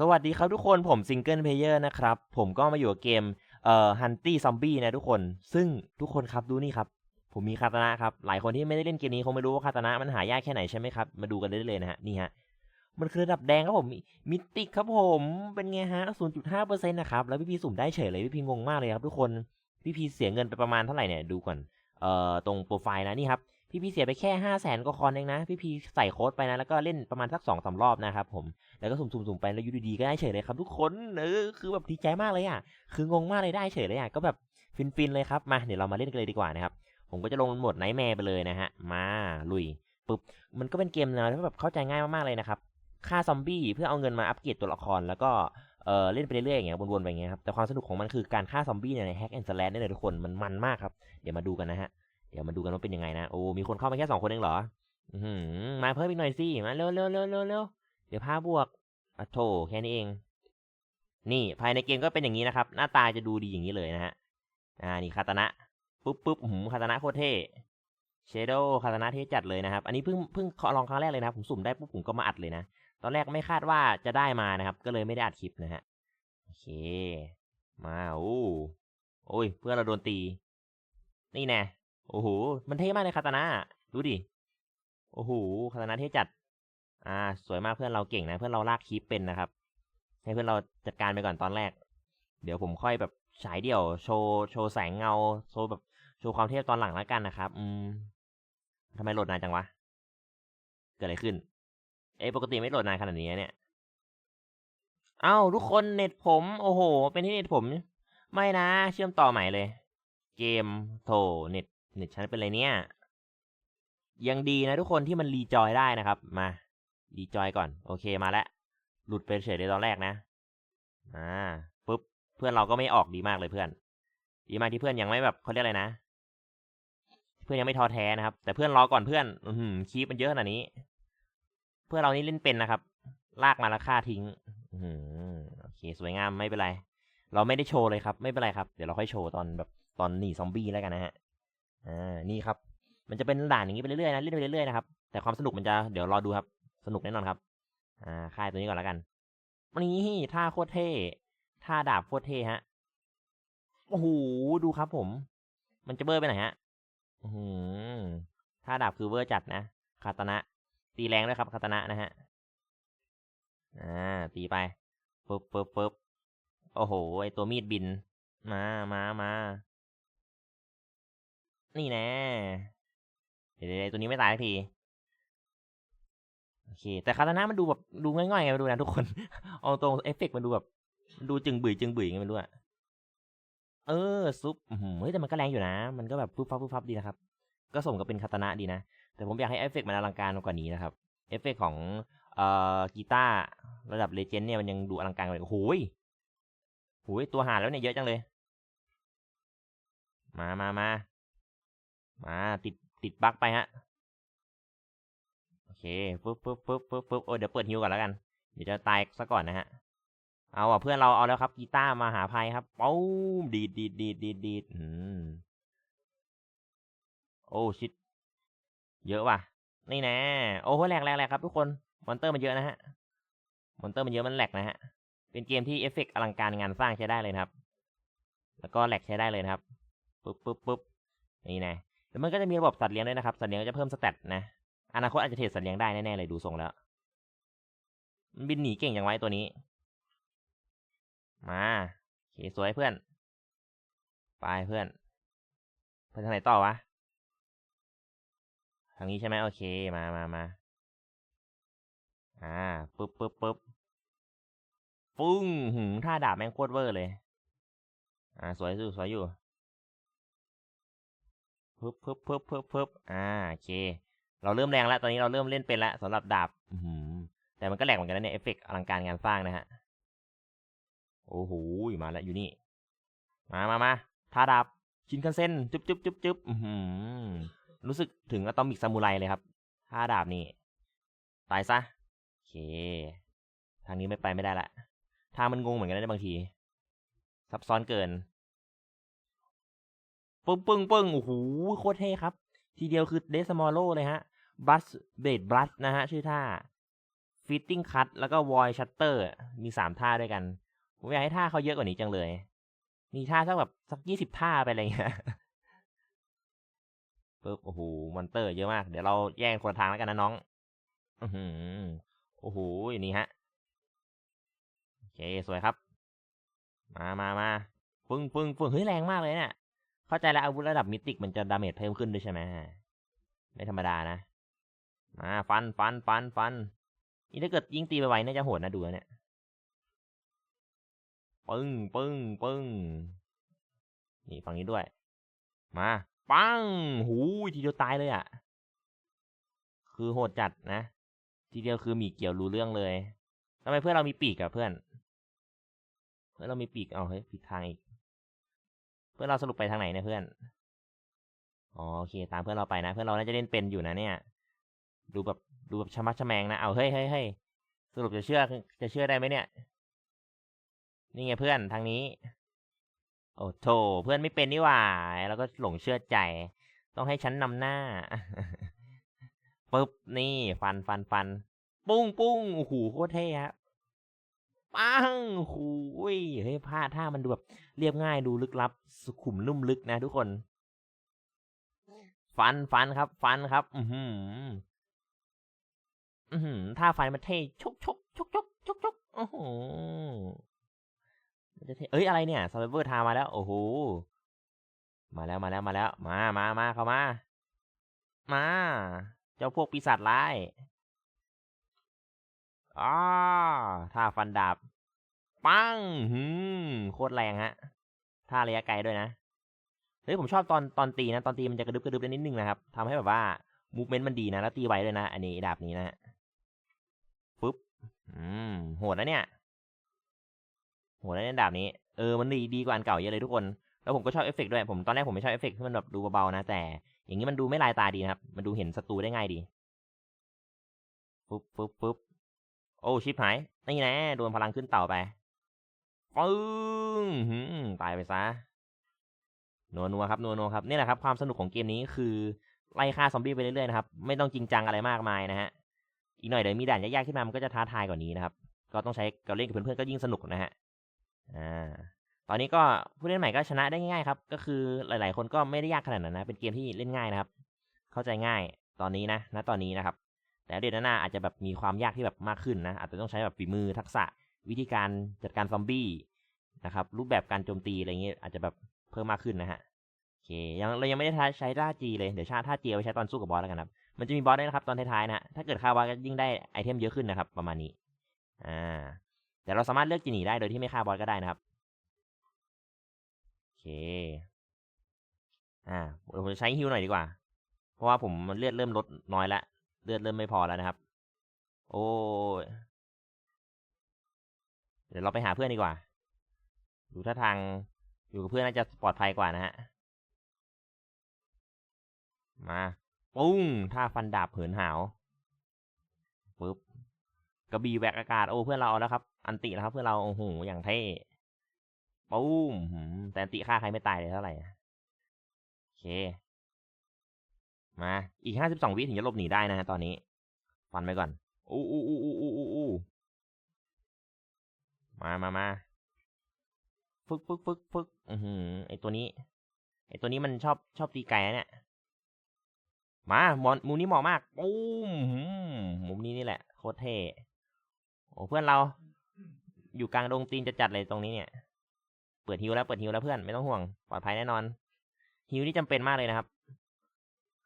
สวัสดีครับทุกคนผมซิงเกิลเพลเยอร์นะครับ ผมก็มาอยู่กับเกมเอ่อฮันตี้ซอมบี้นะทุกคน ซึ่งทุกคนครับดูนี่ครับ ผมมีคาตานะครับ หลายคนที่ไม่ได้เล่นเกมนี้คงไม่รู้ว่าคาตานะมันหายากแค่ไหนใช่ไหมครับ มาดูกันได้เลยนะฮะ นี่ฮะ มันคือระดับแดงครับผม มิติกครับผม เป็นไงฮะ 0.5%นะครับ แล้วพี่พีสุ่มได้เฉยเลย พี่พีงงมากเลยครับทุกคน พี่พีเสียเงินไปประมาณเท่าไหร่เนี่ย ดูก่อน เอ่อ ตรงโปรไฟล์นะนี่ครับ พี่พีเสียไปแค่ห้าแสนกว่าคอนเองนะ พี่พีใส่โค้ดไปนะ แล้วก็เล่นประมาณสักสองสารอบนะครับผม แล้วก็สุ่มๆๆไปแล้วยูดีๆก็ได้เฉยเลยครับ ทุกคนเออคือแบบดีใจมากเลยอะ คืองงมากเลยได้เฉยเลยอะ ก็แบบฟินๆเลยครับ มาเดี๋ยวเรามาเล่นกันเลยดีกว่านะครับ ผมก็จะลงโหมดไนท์แมร์ไปเลยนะฮะ มาลุยปุ๊บ มันก็เป็นเกมแนวที่แบบเข้าใจง่ายมากๆเลยนะครับ ฆ่าซอมบี้เพื่อเอาเงินมาอัปเกรดตัวละคร แล้วก็เออเล่นไปเรื่อยๆอย่างเงี้ยวนๆไปอย่างเงี้ยครับ แต่ความสนุกของมันคือการฆ่าซอมบี้ในแฮกแอนด์สแลนนี่เลยทุกคน มันมันมากครับ เดี๋ยวมาดูกันนะฮะ ดี๋ยวมาดูกันว่าเป็นยังไงนะ โอ้ มีคนเข้ามาแค่สองคนเองเหรอ อือหือมาเพิ่มอีกหน่อยสิ มาเร็วเร็วเร็วเร็วเร็วเดี๋ยวพาบวกอะโถแค่นี้เอง นี่ภายในเกมก็เป็นอย่างนี้นะครับ หน้าตาจะดูดีอย่างนี้เลยนะฮะ อ่า นี่คาตานะ ปุ๊บปุ๊บหืมคาตานะโคตรเท่ เชโดคาตานะเท่จัดเลยนะครับ อันนี้เพิ่งเพิ่งลองครั้งแรกเลยนะผมสุ่มได้ปุ๊บผมก็มาอัดเลยนะ ตอนแรกไม่คาดว่าจะได้มานะครับ ก็เลยไม่ได้อัดคลิปนะฮะ โอเค มา โอ้โอ้ย เพื่อนเราโดนตี นี่แน่ โอ้โห มันเท่มากเลยคาตานะดูดิ โอ้โห คาตานะเท่จัด อ่า สวยมากเพื่อนเราเก่งนะ เพื่อนเราลากคลิปเป็นนะครับ ให้เพื่อนเราจัดการไปก่อนตอนแรก เดี๋ยวผมค่อยแบบฉายเดี่ยว โชว์ โชว์แสงเงา โชว์แบบโชว์ความเทพตอนหลังแล้วกันนะครับ อืมทำไมโหลดนานจังวะ เกิดอะไรขึ้น เอ้ยปกติไม่โหลดนานขนาดนี้เนี่ย เอ้าทุกคนเน็ตผม โอ้โห เป็นที่เน็ตผม ไม่นะ เชื่อมต่อใหม่เลย เกมโถเน็ต เน็ตฉันเป็นไรเนี่ย ยังดีนะทุกคนที่มันรีจอยได้นะครับ มารีจอยก่อน โอเคมาแล้ว หลุดไปเฉยเลยตอนแรกนะ อ่าปุ๊บ เพื่อนเราก็ไม่ออกดีมากเลยเพื่อน ดีมากที่เพื่อนยังไม่แบบเขาเรียกอะไรนะ เพื่อนยังไม่ท้อแท้นะครับ แต่เพื่อนรอก่อนเพื่อน อือหือคีบมันเยอะขนาดนี้ เพื่อนเรานี่เล่นเป็นนะครับ ลากมาแล้วฆ่าทิ้ง อือหือโอเค สวยงามไม่เป็นไร เราไม่ได้โชว์เลยครับ ไม่เป็นไรครับ เดี๋ยวเราค่อยโชว์ตอนแบบตอนหนีซอมบี้แล้วกันนะฮะ อ่านี่ครับ มันจะเป็นด่านอย่างนี้ไปเรื่อยๆนะเล่นไปเรื่อยๆนะครับแต่ความสนุกมันจะเดี๋ยวรอดูครับ สนุกแน่นอนครับ อ่าค่ายตัวนี้ก่อนแล้วกันนี่ท่าโคตรเท่ท่าดาบโคตรเท่ฮะโอ้โหดูครับผม มันจะเบอร์ไปไหนฮะอือหือท่าดาบคือเวอร์จัดนะคาตนะตีแรงด้วยครับคาตนะนะฮะอ่าตีไปปึ๊บปึ๊บปึ๊บโอ้โหไอตัวมีดบิน มามามา นี่น่เดี๋ยวๆตัวนี้ไม่ตายสักที โอเค แต่คาตานะมันดูแบบดูง่อยๆไงไม่รู้นะทุกคน เอาตรงเอฟเฟกต์มันดูแบบ ดูจึงบื่ยจึงบื่ยไงไม่รู้อะเออซุปเฮ้ยแต่มันก็แรงอยู่นะ มันก็แบบปุ๊บฟับปุ๊บฟับดีนะครับ ก็สมกับเป็นคาตานะดีนะ แต่ผมอยากให้เอฟเฟกต์มันอลังการกว่านี้นะครับ เอฟเฟกต์ของเอ่อกีตาร์ระดับเลเจนด์เนี่ยมันยังดูอลังการกว่าเลยโอ้โหยโอ้ยตัวหาแล้วเนี่ยเยอะจังเลย มามามา มาติดติดบั๊กไปฮะ โอเคปึ๊บปึ๊บปึ๊บปึ๊บปึ๊บโอ้ยเดี๋ยวเปิดฮิวก่อนแล้วกัน เดี๋ยวจะตายซะก่อนนะฮะ เอาอะเพื่อนเราเอาแล้วครับกีตาร์มาหาภัยครับปู้มดีดดีดดีดดีดดีดอืมโอ้ชิดเยอะว่ะ นี่แน่โอ้โหแหลกแหลกแหลกครับทุกคน มอนเตอร์มันเยอะนะฮะ มอนเตอร์มันเยอะมันแหลกนะฮะ เป็นเกมที่เอฟเฟกต์อลังการงานสร้างใช้ได้เลยครับ แล้วก็แหลกใช้ได้เลยครับ ปึ๊บปึ๊บปึ๊บนี่แน่ แล้วมันก็จะมีระบบสัตว์เลี้ยงด้วยนะครับ สัตว์เลี้ยงก็จะเพิ่มสเตตนะ อนาคตอาจจะเทรดสัตว์เลี้ยงได้แน่ๆเลยดูทรงแล้ว มันบินหนีเก่งอย่างไว้ตัวนี้ มาโอเคสวยเพื่อน ไปเพื่อนไปทางไหนต่อวะ ทางนี้ใช่ไหมโอเค มามามาอ่าปึ๊บปึ๊บปึ๊บฟึ้งหืมท่าดาบแม่งโคตรเวอร์เลย อ่า สวยอยู่สวยอยู่ ปึ๊บปึ๊บปึ๊บปึ๊บปึ๊บอ่าโอเค เราเริ่มแรงแล้วตอนนี้เราเริ่มเล่นเป็นแล้วสำหรับดาบอืแต่มันก็แหลกเหมือนกันนะเนี่ยเอฟเฟกอลังการงานสร้างนะฮะโอ้โหมาแล้วอยู่นี่ มามามาท่าดาบชินคันเซ็นจุ๊บจุ๊บจุ๊บจุ๊บอืมรู้สึกถึงอะตอมิกซามูไรเลยครับท่าดาบนี่ตายซะโอเค ทางนี้ไม่ไปไม่ได้ละทางมันงงเหมือนกันนะบางที ซับซ้อนเกิน ปึ้งปึ้งปึ้งโอ้โหโคตรเท่ครับ ทีเดียวคือเดสมอลโลเลยฮะบัสเบดบัสนะฮะ ชื่อท่า fitting cut แล้วก็ void shutter มีสามท่าด้วยกัน ผมอยากให้ท่าเขาเยอะกว่านี้จังเลย มีท่าสักแบบสักยี่สิบท่าไปอะไรเงี้ยปึ๊บโอ้โหมอนเตอร์เยอะมาก เดี๋ยวเราแยกคนทางแล้วกันนะน้องอือโอ้โหอย่างนี้ฮะโอเคสวยครับ มามามาปึ้งปึ้งปึ้งเฮ้ยแรงมากเลยเนี่ย เข้าใจแล้วอาวุธระดับมิติกมันจะดาเมจเพิ่มขึ้นด้วยใช่ไหมไม่ธรรมดานะ มาฟันฟันฟันฟันนี่ถ้าเกิดยิงตีไปไวน่าจะโหดนะดูนะเนี่ยปึ้งปึ้งปึ้งนี่ฝั่งนี้ด้วย มาปังหูทีเดียวตายเลยอะ่ะ คือโหดจัดนะ ทีเดียวคือมีเกี่ยวรู้เรื่องเลยทำไมเพื่อนเรามีปีกอะเพื่อน เพื่อนเรามีปีกเอาเฮ้ยผิดทางอีก เพื่อนเราสรุปไปทางไหนเนี่ยเพื่อนอ๋อโอเค ตามเพื่อนเราไปนะ เพื่อนเราน่าจะเล่นเป็นอยู่นะเนี่ย ดูแบบดูแบบชะมัดชะแมงนะเอาเฮ้ยเฮ้ยเฮ้ยสรุปจะเชื่อจะเชื่อได้ไหมเนี่ย นี่ไงเพื่อนทางนี้ โอ้โถเพื่อนไม่เป็นนี่หว่า แล้วก็หลงเชื่อใจ ต้องให้ฉันนำหน้าปึ๊บนี่ ฟันฟันฟัน ปุ้งปุ้งโอ้โหโคตรเท่ฮะ ปังโอ้โหเฮ้ยผ้าท่ามันดูแบบเรียบง่ายดูลึกลับ สุขุมนุ่มลึกนะทุกคน ฟันฟันครับ ฟันครับ อือหืออือหือท่าฟันมันเท่ชกชกชกชกชกชกโอ้โหมันจะเท่เอ้ยอะไรเนี่ยซาเวอร์ทามาแล้ว โอ้โหมาแล้วมาแล้วมาแล้ว มามามาเข้ามา มา เจ้าพวกปีศาจร้าย อ้าท่าฟันดาบ ปังหืมโคตรแรงฮะท่าระยะไกลด้วยนะเฮ้ยผมชอบตอนตอนตีนะ ตอนตีมันจะกระดึบกระดึบนิดนึงนะครับทำให้แบบว่ามูฟเมนต์มันดีนะ แล้วตีไวด้วยนะ อันนี้ดาบนี้นะปุ๊บ อืม โหดนะเนี่ย โหดนะเนี่ยดาบนี้ เออ มันดีดีกว่าอันเก่าเยอะเลยทุกคน แล้วผมก็ชอบเอฟเฟกต์ด้วย ผมตอนแรกผมไม่ชอบเอฟเฟกต์ที่มันแบบดูเบาๆนะ แต่ อย่างนี้มันดูไม่ลายตาดีนะครับ มันดูเห็นศัตรูได้ง่ายดี ปุ๊บปุ๊บปุ๊บ โอ้ชิปหาย นี่นะโดนพลังขึ้นเต่าไปปึ้งตายไปซะนัวนัวครับนัวนัวครับนี่แหละครับความสนุกของเกมนี้คือไล่ฆ่าซอมบี้ไปเรื่อยๆนะครับไม่ต้องจริงจังอะไรมากมายนะฮะอีกหน่อยเดี๋ยวมีด่านยากๆขึ้นมามันก็จะท้าทายกว่านี้นะครับ ก็ต้องใช้กับเล่นกับเพื่อนๆก็ยิ่งสนุกนะฮะอ่าตอนนี้ก็ผู้เล่นใหม่ก็ชนะได้ง่ายๆครับ ก็คือหลาย ๆ คนก็ไม่ได้ยากขนาดนั้นนะเป็นเกมที่เล่นง่ายนะครับ เข้าใจง่ายตอนนี้นะณตอนนี้นะครับ แต่เดี๋ยวหน้าอาจจะแบบมีความยากที่แบบมากขึ้นนะอาจจะต้องใช้แบบฝีมือทักษะวิธีการจัดการซอมบี้นะครับรูปแบบการโจมตีอะไรเงี้ยอาจจะแบบเพิ่มมากขึ้นนะฮะโอเคยังเรายังไม่ได้ใช้ท่าจีเลยเดี๋ยวชาท่าจีเอาไว้ใช้ตอนสู้กับบอสแล้วกันครับมันจะมีบอสด้วยนะครับตอนท้ายๆนะถ้าเกิดฆ่าบอสก็ยิ่งได้ไอเทมเยอะขึ้นนะครับ ประมาณนี้อ่าแต่เราสามารถเลือกจีหนีได้โดยที่ไม่ฆ่าบอสก็ได้นะครับโอเคอ่าผมจะใช้ฮิวหน่อยดีกว่า เพราะว่าผมมันเลือดเริ่มลดน้อยแล้ว เลือดเริ่มไม่พอแล้วนะครับ โอ้เดี๋ยวเราไปหาเพื่อนดีกว่า ดูท่าทางอยู่กับเพื่อนน่าจะปลอดภัยกว่านะฮะ มาปุ้งท่าฟันดาบเหินหาวปึ๊บกระบี่แหวกอากาศโอ้เพื่อนเราเอาแล้วครับ อันติแล้วครับ เพื่อนเราโอ้โหอย่างเท่ปุ้มแต่อันติฆ่าใครไม่ตายเลยเท่าไหร่โอเค มาอีกห้าสิบสองวิถึงจะหลบหนีได้นะฮะตอนนี้ ฟันไปก่อนอู้อู้อู้อู้อู้อู้อู้มามามาฟึกฟึกฟึกฟึกอือหือไอตัวนี้ ไอตัวนี้มันชอบชอบตีไก่เนี่ย มาหมอนมุมนี้เหมาะมากปุ้มหืมมุมนี้นี่แหละโคตรเท่โอ้เพื่อนเรา อยู่กลางดงตีนจะจัดเลยตรงนี้เนี่ย เปิดฮิวแล้วเปิดฮิวแล้วเพื่อนไม่ต้องห่วงปลอดภัยแน่นอนฮิวนี่จำเป็นมากเลยนะครับ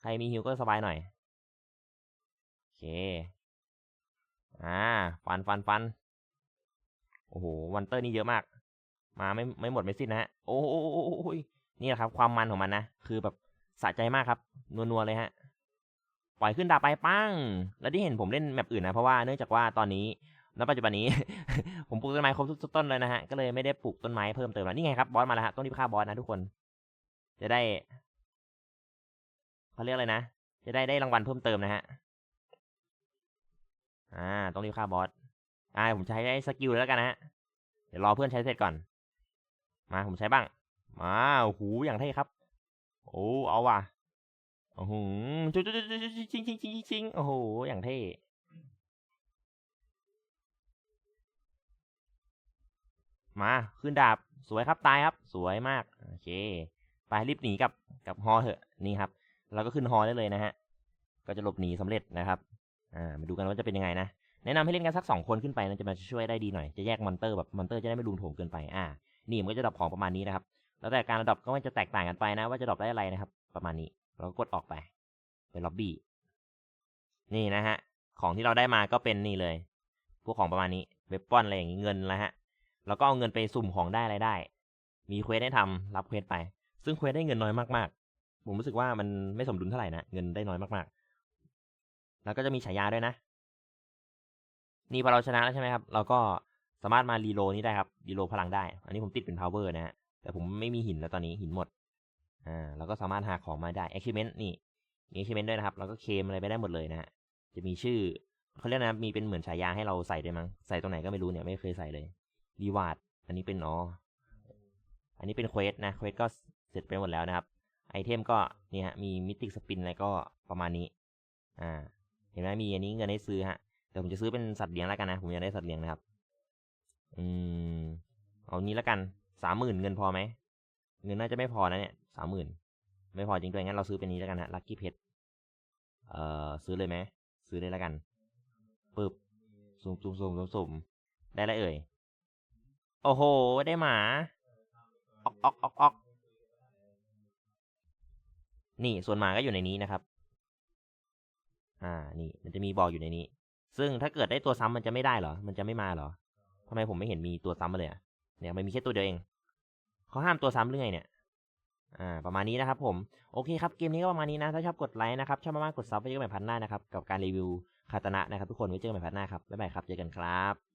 ใครมีฮิวก็สบายหน่อย โอเค อ่า ฟันฟันฟัน โอ้โห วันเตอร์นี่เยอะมาก มาไม่ไม่หมดไม่สิ้นนะฮะ โอ้โหนี่แหละครับ ความมันของมันนะ คือแบบสะใจมากครับ นัวๆเลยฮะ ปล่อยขึ้นดาบไปปั้ง แล้วที่เห็นผมเล่นแบบอื่นนะ เพราะว่าเนื่องจากว่าตอนนี้ณปัจจุบันนี้ ผมปลูกต้นไม้ครบทุกต้นเลยนะฮะ ก็เลยไม่ได้ปลูกต้นไม้เพิ่มเติมแล้วนี่ไงครับบอสมาแล้วฮะ ต้องรีบฆ่าบอสนะทุกคน จะได้ เขาเรียกอะไรนะ จะได้ได้รางวัลเพิ่มเติมนะฮะ อ่า ต้องรีบฆ่าบอส อ่า ผมใช้ได้สกิลแล้วกันนะฮะ เดี๋ยวรอเพื่อนใช้เสร็จก่อน มาผมใช้บ้าง มาโอ้โหอย่างเท่ครับ โอ้ เอาว่ะโอ้โหจุ๊จุ๊จุ๊จุ๊จุ๊ชิงชิงจิงโอ้โห อย่างเท่มาขึ้นดาบสวยครับตายครับ สวยมาก โอเค ไปรีบหนีกับกับฮอเถอะนี่ครับ เราก็ขึ้นฮอได้เลยนะฮะ ก็จะหลบหนีสำเร็จนะครับ อ่า มาดูกันว่าจะเป็นยังไงนะ แนะนำให้เล่นกันสักสองคนขึ้นไปนะจะมาช่วยได้ดีหน่อย จะแยกมอนเตอร์แบบมอนเตอร์จะได้ไม่รุมโถมเกินไป อ่า นี่มันก็จะดรอปของประมาณนี้นะครับ แล้วแต่การระดับก็มันจะแตกต่างกันไปนะ ว่าจะดรอปได้อะไรนะครับ ประมาณนี้ เราก็กดออกไป เป็นล็อบบี้ นี่นะฮะ ของที่เราได้มาก็เป็นนี่เลย พวกของประมาณนี้ เว็บปอนอะไรอย่างนี้เงินแล้วฮะ แล้วก็เอาเงินไปสุ่มของได้อะไรได้ มีเควสให้ทำรับเควสไป ซึ่งเควสได้เงินน้อยมากๆ ผมรู้สึกว่ามันไม่สมดุลเท่าไหร่นะเงินได้น้อยมากๆ แล้วก็จะมีฉายาด้วยนะ นี่พอเราชนะแล้วใช่ไหมครับ เราก็สามารถมารีโลนี้ได้ครับรีโลพลังได้ อันนี้ผมติดเป็น power นะฮะแต่ผมไม่มีหินแล้วตอนนี้หินหมดอ่าเราก็สามารถหาของมาได้ achievement นี่มี achievement ด้วยนะครับแล้วก็เคมอะไรไปได้หมดเลยนะฮะจะมีชื่อเขาเรียกนะมีเป็นเหมือนฉายาให้เราใส่ด้วยมั้งใส่ตรงไหนก็ไม่รู้เนี่ยไม่เคยใส่เลยรีวาร์ดอันนี้เป็นอ๋ออันนี้เป็นเควสนะเควสก็เสร็จไปหมดแล้วนะครับ ไอเทมก็นี่ฮะมีมิติสปินอะไรก็ประมาณนี้ อ่า เห็นไหมมีอันนี้เงินให้ซื้อฮะแต่ผมจะซื้อเป็นสัตว์เลี้ยงแล้วกันนะ ผมอยากได้สัตว์เลี้ยงนะครับ อืม เอานี้แล้วกันสามหมื่นเงินพอไหม เงินน่าจะไม่พอนะเนี่ยสามหมื่นไม่พอจริงด้วยงั้นเราซื้อเป็นนี้แล้วกันฮะลัคกี้เพชรเอ่อซื้อเลยไหมซื้อเลยแล้วกันปึ๊บสุ่มสุ่มสุ่มสุ่มสุ่มได้แล้วเอ่ย โอ้โห ได้หมา ออกออกออกออก นี่ส่วนหมาก็อยู่ในนี้นะครับ อ่า นี่ มันจะมีบอกอยู่ในนี้ ซึ่งถ้าเกิดได้ตัวซ้ำมันจะไม่ได้เหรอ มันจะไม่มาเหรอทำไมผมไม่เห็นมีตัวซ้ำมาเลยอะเนี่ยมันมีแค่ตัวเดียวเอง เขาห้ามตัวซ้ำหรือไงเนี่ย อ่า ประมาณนี้นะครับผม โอเคครับ เกมนี้ก็ประมาณนี้นะ ถ้าชอบกดไลค์นะครับ ชอบมากๆกดซับไปเจอกันใหม่พันหน้านะครับ กับการรีวิวคาตนะนะครับทุกคนไว้เจอกันใหม่พันหน้าครับ บ๊ายบายครับ เจอกันครับ